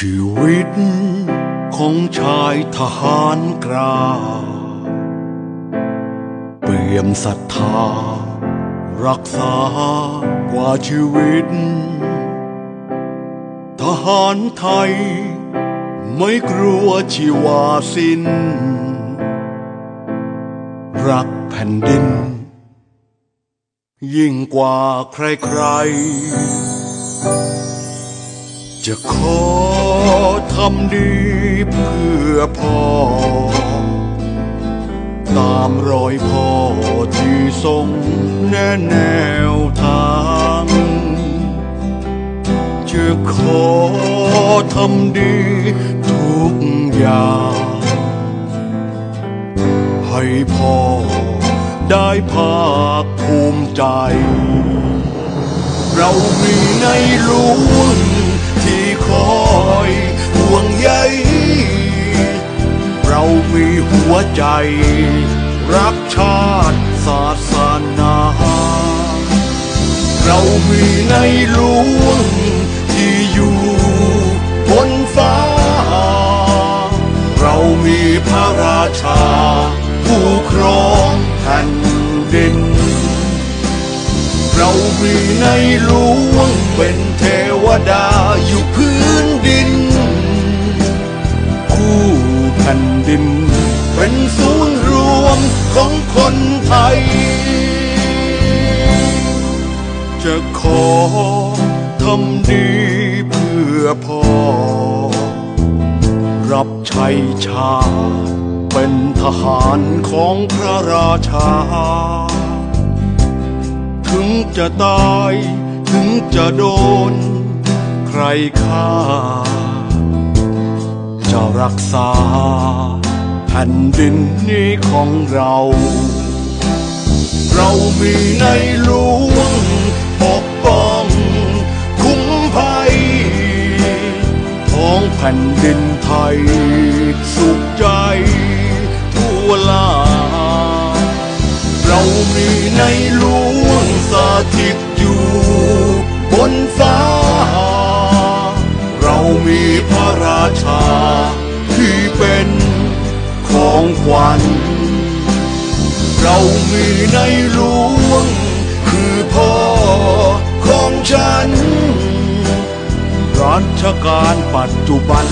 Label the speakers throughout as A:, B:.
A: ชีวิตของชายทหารกล้าเปี่ยมศรัทธา รักษากว่าชีวิต ทหารไทย ไม่กลัวชีวาสิ้น รักแผ่นดิน ยิ่งกว่าใครๆ จะขอทำดีเพื่อพ่อ ตามรอยพ่อที่ทรงแนะแนวทาง จะขอทำดีทุกอย่างให้พ่อได้ภาคภูมิใจ เรามีในหลวง ใจ รักชาติศาสนา เรามีในหลวงที่อยู่บนฟ้า เรามีพระราชา ผู้ครองแผ่นดิน เรามีในหลวงเป็นเทวดาอยู่พื้นดิน คู่แผ่นดิน ไทย จะขอทำดีเพื่อพ่อ รับใช้ชาติเป็นทหารของพระราชา ถึงจะตายถึงจะโดน ใครฆ่า จะรักษาแผ่นดินนี้ของเรา เรามีในหลวงปกป้อง คุ้มภัยท้องแผ่นดินไทย สุขใจ ทั่วลา เรามีในหลวงสถิตอยู่บนฟ้า เรามีพระราชาที่เป็นของขวัญ เรามีในหลวง คือพ่อของฉัน รัชการปัจจุบัน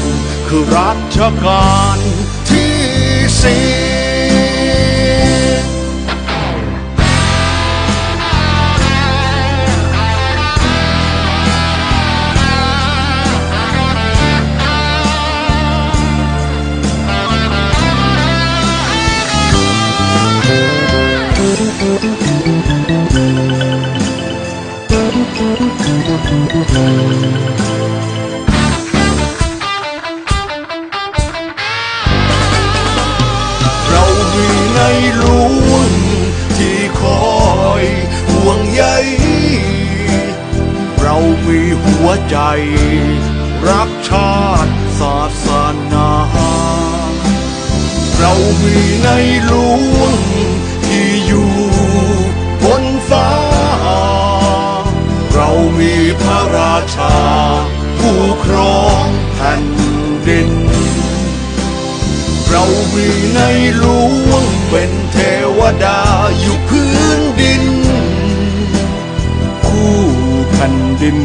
A: คือรัชการที่สี่ ใจ รักชาติศาสนา เรามีในหลวงที่อยู่บนฟ้า เรามีพระราชา ผู้ครองแผ่นดิน เรามีในหลวงเป็นเทวดาอยู่พื้นดิน ผ่นดิน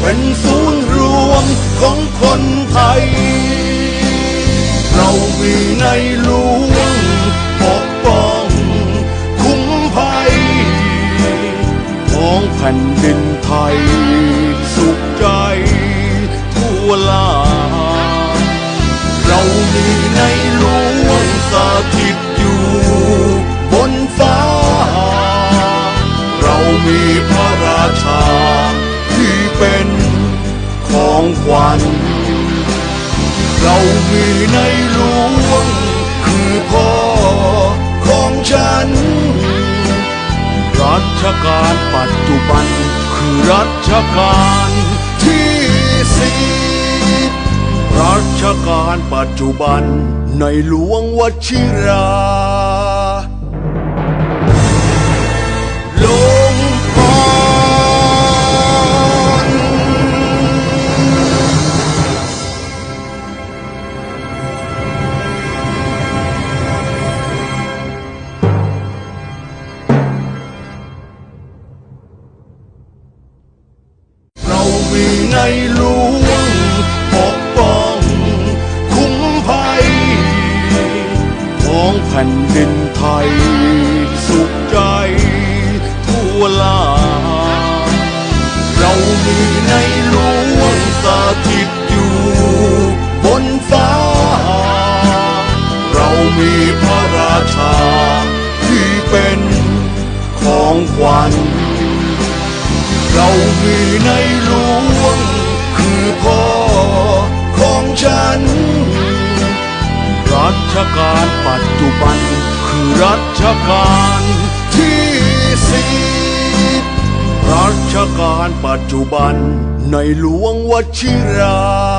A: เป็นศูนย์รวมของคนไทย เรามีในหลวงปกป้อง คุ้มภัย ของแผ่นดินไทย สุขใจทั่วลา เรามีในหลวงสถิต เรามีในหลวง คือพ่อของฉัน รัชกาลปัจจุบัน คือรัชกาลที่สิบรัชกาลปัจจุบันในหลวงวชิรา แผ่นดินไทย สุขใจทั่วลา เรามีในหลวงสถิตอยู่บนฟ้า เรามีพระราชาที่เป็นของขวัญ เรามีในหลวงคือพ่อ รัชกาลปัจจุบัน คือรัชกาลที่สี่รัชกาลปัจจุบันในหลวงวชิรา